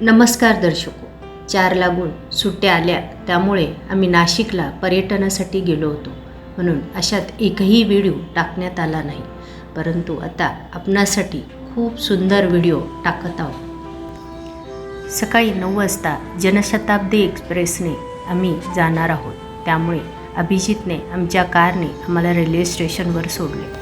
नमस्कार दर्शको. चार लागून सुट्ट्या आल्या त्यामुळे आम्ही नाशिकला पर्यटनासाठी गेलो होतो. म्हणून अशात एकही व्हिडिओ टाकण्यात आला नाही. परंतु आता आपणासाठी खूप सुंदर व्हिडिओ टाकत आहोत. सकाळी नऊ वाजता जनशताब्दी एक्सप्रेसने आम्ही जाणार आहोत. त्यामुळे अभिजितने आमच्या कारने आम्हाला रेल्वे स्टेशनवर सोडले.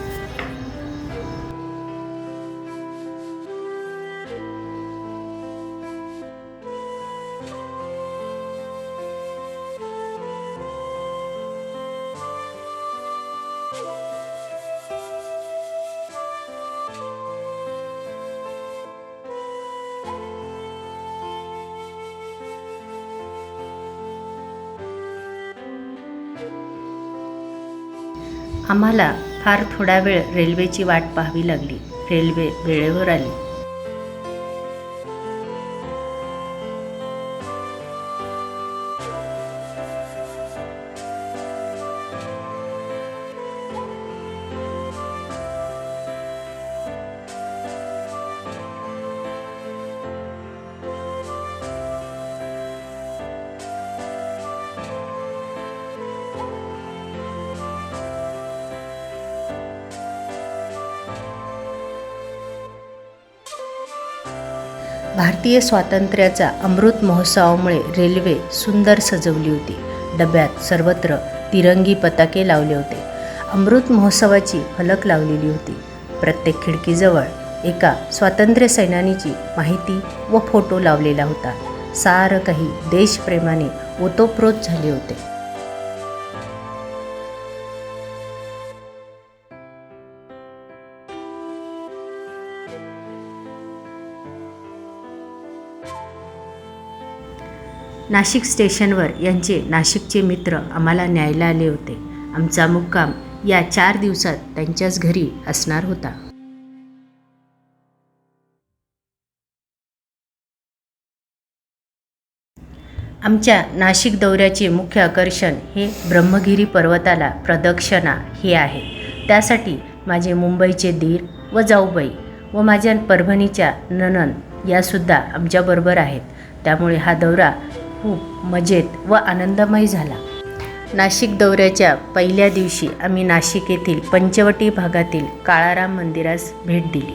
आम्हाला फार थोडा वेळ रेल्वेची वाट पाहावी लागली. रेल्वे वेळेवर आली. भारतीय स्वातंत्र्याचा अमृत महोत्सवामुळे रेल्वे सुंदर सजवली होती. डब्यात सर्वत्र तिरंगी पताके लावले होते. अमृत महोत्सवाची फलक लावलेली होती. प्रत्येक खिडकीजवळ एका स्वातंत्र्य सैनानीची माहिती व फोटो लावलेला होता. सारं काही देशप्रेमाने ओतोप्रोत झाले होते. नाशिक स्टेशनवर यांचे नाशिकचे मित्र आम्हाला न्यायला आले होते. आमचा मुक्काम या चार दिवसात त्यांच्याच घरी असणार होता. आमच्या नाशिक दौऱ्याचे मुख्य आकर्षण हे ब्रह्मगिरी पर्वताला प्रदक्षिणा हे आहे. त्यासाठी माझे मुंबईचे दीर व जाऊबाई व माझ्या परभणीच्या ननन यासुद्धा आमच्याबरोबर आहेत. त्यामुळे हा दौरा खूप मजेत व आनंदमय झाला. नाशिक दौऱ्याच्या पहिल्या दिवशी आम्ही नाशिक येथील पंचवटी भागातील काळाराम मंदिरास भेट दिली.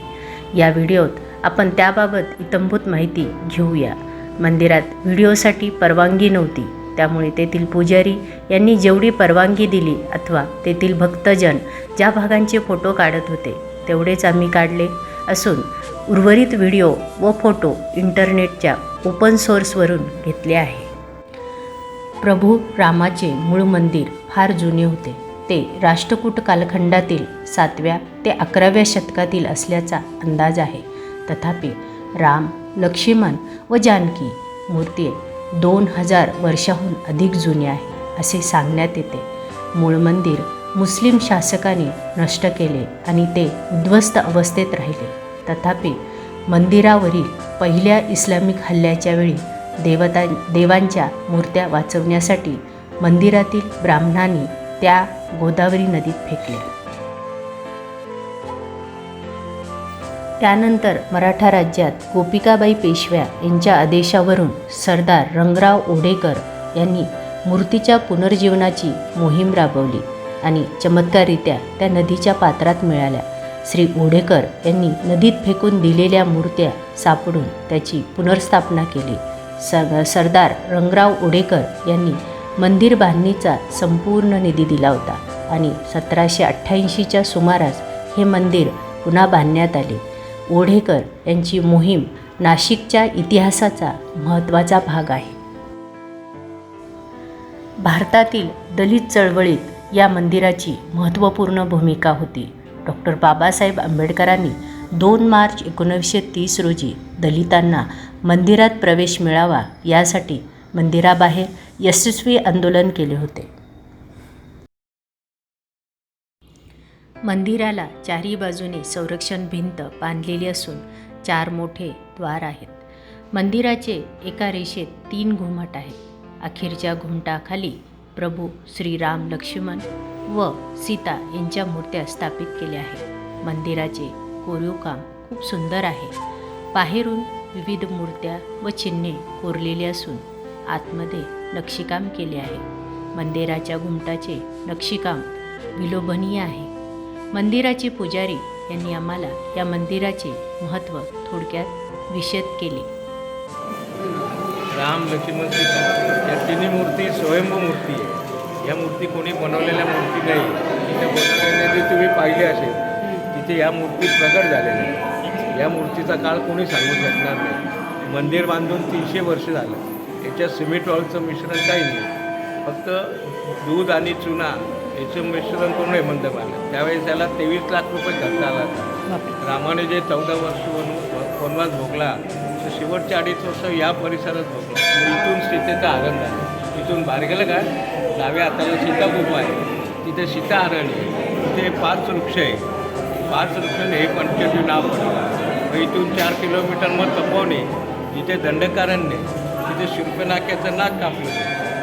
या व्हिडिओत आपण त्याबाबत इतंभूत माहिती घेऊया. मंदिरात व्हिडिओसाठी परवानगी नव्हती. त्यामुळे तेथील पुजारी यांनी जेवढी परवानगी दिली अथवा तेथील भक्तजन ज्या भागांचे फोटो काढत होते तेवढेच आम्ही काढले असून उर्वरित व्हिडिओ व फोटो इंटरनेटच्या ओपन सोर्सवरून घेतले आहे. प्रभू रामाचे मूळ मंदिर फार जुने होते. ते राष्ट्रकूट कालखंडातील सातव्या ते अकराव्या शतकातील असल्याचा अंदाज आहे. तथापि राम लक्ष्मण व जानकी मूर्ती दोन हजार वर्षाहून अधिक जुनी आहे असे सांगण्यात येते. मूळ मंदिर मुस्लिम शासकाने नष्ट केले आणि ते उद्ध्वस्त अवस्थेत राहिले. तथापि मंदिरावरील पहिल्या इस्लामिक हल्ल्याच्या वेळी देवता देवांच्या मूर्त्या वाचवण्यासाठी मंदिरातील ब्राह्मणांनी त्या गोदावरी नदीत फेकल्या. त्यानंतर मराठा राज्यात गोपिकाबाई पेशव्या यांच्या आदेशावरून सरदार रंगराव ओढेकर यांनी मूर्तीच्या पुनर्जीवनाची मोहीम राबवली आणि चमत्कारित्या त्या नदीच्या पात्रात मिळाल्या. श्री ओढेकर यांनी नदीत फेकून दिलेल्या मूर्त्या सापडून त्याची पुनर्स्थापना केली. सर सरदार रंगराव ओढेकर यांनी मंदिर बांधणीचा संपूर्ण निधी दिला होता आणि सतराशे अठ्ठ्याऐंशीच्या सुमारास हे मंदिर पुन्हा बांधण्यात आले. ओढेकर यांची मोहीम नाशिकच्या इतिहासाचा महत्त्वाचा भाग आहे. भारतातील दलित चळवळीत या मंदिराची महत्त्वपूर्ण भूमिका होती. डॉक्टर बाबासाहेब आंबेडकरांनी दोन मार्च एकोणीसशे तीस रोजी दलितांना मंदिरात प्रवेश मिळावा यासाठी मंदिराबाहेर यशस्वी आंदोलन केले होते. मंदिराला चारही बाजूने संरक्षण भिंत बांधलेली असून चार मोठे द्वार आहेत. मंदिराचे एका रेषेत तीन घुमट आहेत. अखेरच्या घुमटाखाली प्रभू श्रीराम लक्ष्मण व सीता यांच्या मूर्त्या स्थापित केल्या आहेत. मंदिराचे कोरीवकाम खूप सुंदर आहे. बाहेरून विविध मूर्त्या व चिन्हे कोरलेली असून आतमध्ये नक्षीकाम केले आहे. मंदिराच्या घुमटाचे नक्षीकाम विलोभनीय आहे. मंदिराचे पुजारी यांनी आम्हाला या मंदिराचे महत्त्व थोडक्यात विशद केले. राम लक्ष्मण सीता या तिन्ही मूर्ती स्वयंभू मूर्ती आहे. या मूर्ती कोणी बनवलेल्या मूर्ती नाही. तिथे बनवलेल्या जे तुम्ही पाहिले असेल तिथे या मूर्ती प्रगट झालेल्या आहेत. या मूर्तीचा काळ कोणी सांगू शकणार नाही. मंदिर बांधून तीनशे वर्ष झालं. याच्यात सिमेंट वॉलचं मिश्रण काही नाही. फक्त दूध आणि चुना याचं मिश्रण करून हे मंदिर बांधलं? त्यावेळेस त्याला तेवीस लाख रुपये खर्च आला होता. रामाने जे चौदा वर्ष वन वनवास भोगला शेवटचे अडीच वर्ष या परिसरात भोगला इथून सीतेचा आनंद आहे. इथून बाहेर गेलं का? डाव्या हाताला सीता गुफा आहे. तिथे सीता आरण्य आहे. तिथे पाच वृक्ष आहे. पाच वृक्षाने हे पंचवी नाव पडलं. इथून चार किलोमीटर मग तपोवणे दंडकारण्य तिथे शिल्पनाक्याचं नाक कापलं.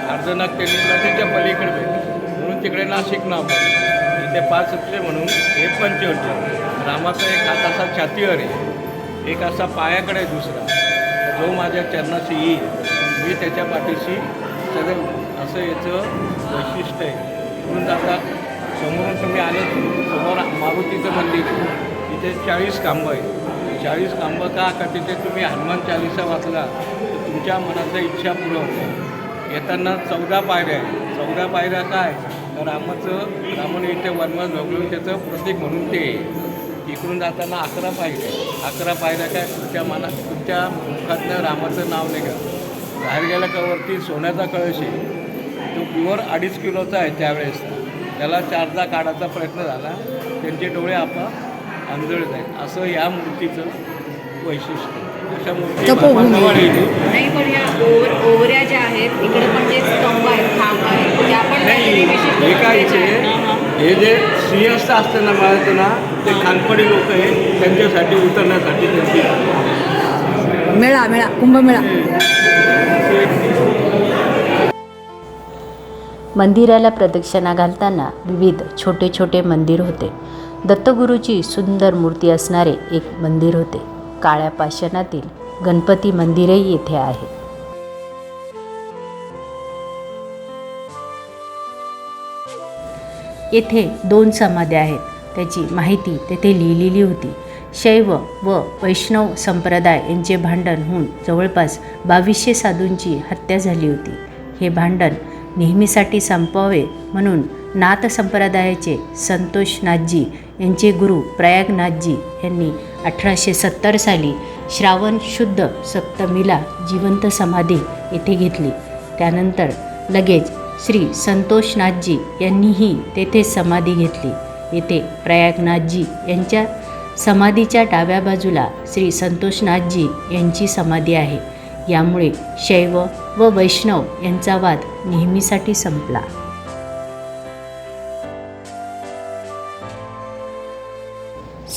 अर्धनाक त्यांनी नदीच्या पलीकडे भेटलं म्हणून तिकडे नाशिक नाव पडलं. इथे पाच वृक्ष म्हणून हे पंचवटी रामाचा एक हात असा छातीवर आहे. एक असा पायाकडे आहे दुसरा. जो माझ्या चरणाशी येईल मी त्याच्या पाठीशी सदैव असं याचं वैशिष्ट्य आहे. म्हणून आता समोरून तुम्ही आले समोर मारुतीचं मंदिर आहे. तिथे चाळीस खांबं आहे चाळीस खांबं का? का तिथे तुम्ही हनुमान चालिसा वाचला? तर तुमच्या मनाच्या इच्छा पूर्ण होते. येताना चौदा पायऱ्या आहे चौदा पायऱ्या काय? तर रामाचं रामाने इथे वनवास भोगलं. त्याचं प्रतीक म्हणून ते. आहे. इकडून जाताना अकरा आहे. अकरा पायऱ्या काय तुमच्या मनात तुमच्या मुखातनं रामाचं नाव निघा बाहेर गेल्या का वरती सोन्याचा कळश? आहे तो प्युअर अडीच किलोचा आहे त्यावेळेस. त्याला चारदा काढायचा प्रयत्न झाला. त्यांचे डोळे आपा आंधळत आहेत असं या मूर्तीचं वैशिष्ट्य अशा मूर्ती ओवऱ्या ज्या आहेत इकडे पण जे स्तंभ आहेत खांब आहेत. हे काय हे जे सिंहस्थ असतं ना म्हणायचं ना ते खानपडी लोक आहे त्यांच्यासाठी उतरण्यासाठी त्यांची. मेळा मेळा कुंभमेळा. मंदिराला प्रदक्षिणा घालताना विविध छोटे छोटे मंदिर होते. दत्तगुरूची सुंदर मूर्ती असणारे एक मंदिर होते. काळ्या पाषाणातील गणपती मंदिरही येथे आहे. येथे दोन समाध्या आहेत. त्याची माहिती तेथे लिहिलेली होती. शैव व वैष्णव संप्रदाय यांचे भांडण होऊन जवळपास बावीसशे साधूंची हत्या झाली होती. हे भांडण नेहमीसाठी संपवावे म्हणून नाथ संप्रदायाचे संतोषनाथजी यांचे गुरु प्रयागनाथजी यांनी अठराशे सत्तर साली श्रावण शुद्ध सप्तमीला जिवंत समाधी येथे घेतली. त्यानंतर लगेच श्री संतोषनाथजी यांनीही तेथे समाधी घेतली. येथे प्रयागनाथजी यांच्या समाधीच्या डाव्या बाजूला श्री संतोषनाथजी यांची समाधी आहे. यामुळे शैव व वैष्णव यांचा वाद नेहमीसाठी संपला.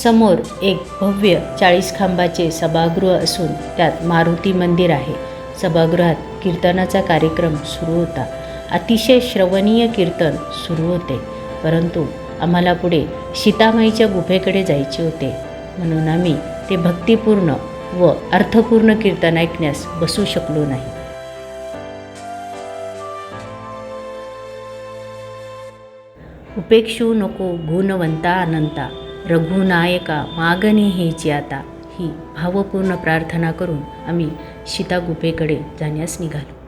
समोर एक भव्य चाळीस खांबाचे सभागृह असून त्यात मारुती मंदिर आहे. सभागृहात कीर्तनाचा कार्यक्रम सुरू होता. अतिशय श्रवणीय कीर्तन सुरू होते. परंतु आम्हाला पुढे सीतामाईच्या गुफेकडे जायचे होते. म्हणून आम्ही ते भक्तिपूर्ण व अर्थपूर्ण कीर्तन ऐकण्यास बसू शकलो नाही. उपेक्षू नको गुणवंता अनंता रघुनायका मागणे हेची आता ही भावपूर्ण प्रार्थना करून आम्ही सीता गुफेकडे जाण्यास निघालो.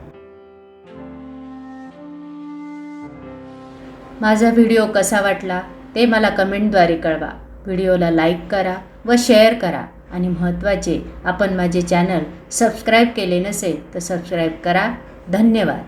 माझा व्हिडिओ कसा वाटला ते मला कमेंटद्वारे कळवा. व्हिडिओला लाईक करा व शेअर करा. आणि महत्त्वाचे आपण माझे चॅनल सबस्क्राईब केले नसेल तर सबस्क्राईब करा. धन्यवाद.